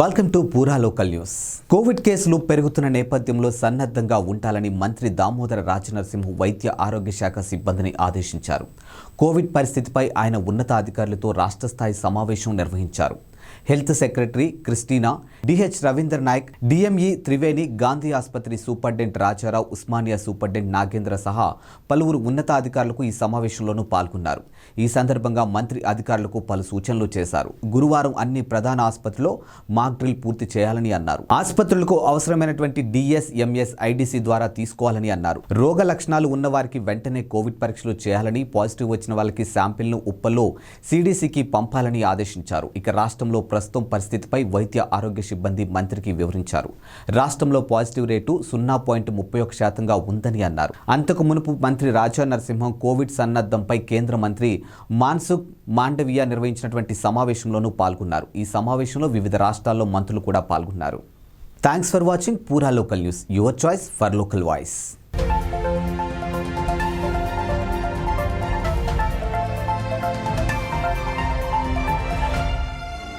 Welcome to Pura local news covid కేసులు పెరుగుతున్న నేపథ్యంలో సన్నద్ధంగా ఉండాలని మంత్రి దామోదర రాజనరసింహ వైద్య ఆరోగ్య శాఖ సిబ్బందిని ఆదేశించారు. కోవిడ్ పరిస్థితిపై ఆయన ఉన్నతాధికారులతో రాష్ట్ర స్థాయి సమావేశం నిర్వహించారు. Health secretary Christina DH Ravindra Nayak DME Triveni Gandhi ఆసుపత్రి సూపరింటెండెంట్ రాజారావు ఉస్మానియా సూపరింటెండెంట్ నాగేంద్ర సహా పలువురు ఉన్నతాధికారులకు ఈ సమావేశంలోనూ పాల్గొన్నారు. ఈ సందర్భంగా మంత్రి అధికారులకు పలు సూచనలు చేశారు. గురువారం అన్ని ప్రధాన ఆసుపత్రిలో మాక్ డ్రిల్ పూర్తి చేయాలని అన్నారు. ఆసుపత్రులకు అవసరమైనటువంటి డిఎస్ ఎంఎస్ ఐడిసి ద్వారా తీసుకోవాలని అన్నారు. రోగ లక్షణాలు ఉన్న వారికి వెంటనే కోవిడ్ పరీక్షలు చేయాలని పాజిటివ్ వచ్చిన వాళ్ళకి శాంపిల్ను ఉప్పల్లో సిడిసికి పంపాలని ఆదేశించారు. ఇక రాష్ట్రంలో ప్రస్తుతం పరిస్థితిపై వైద్య ఆరోగ్య సిబ్బంది మంత్రికి వివరించారు. రాష్ట్రంలో పాజిటివ్ రేటు సున్నా పాయింట్ ముప్పై ఒక శాతంగా ఉందని అన్నారు. అంతకు మునుపు మంత్రి రాజా నరసింహం కోవిడ్ సన్నద్ధంపై కేంద్ర మంత్రి మాన్సుఖ్ మాండవియా నిర్వహించినటువంటి సమావేశంలోనూ పాల్గొన్నారు. ఈ సమావేశంలో వివిధ రాష్ట్రాల్లో మంత్రులు కూడా పాల్గొన్నారు. Thanks for watching Pura local news your choice for local voice.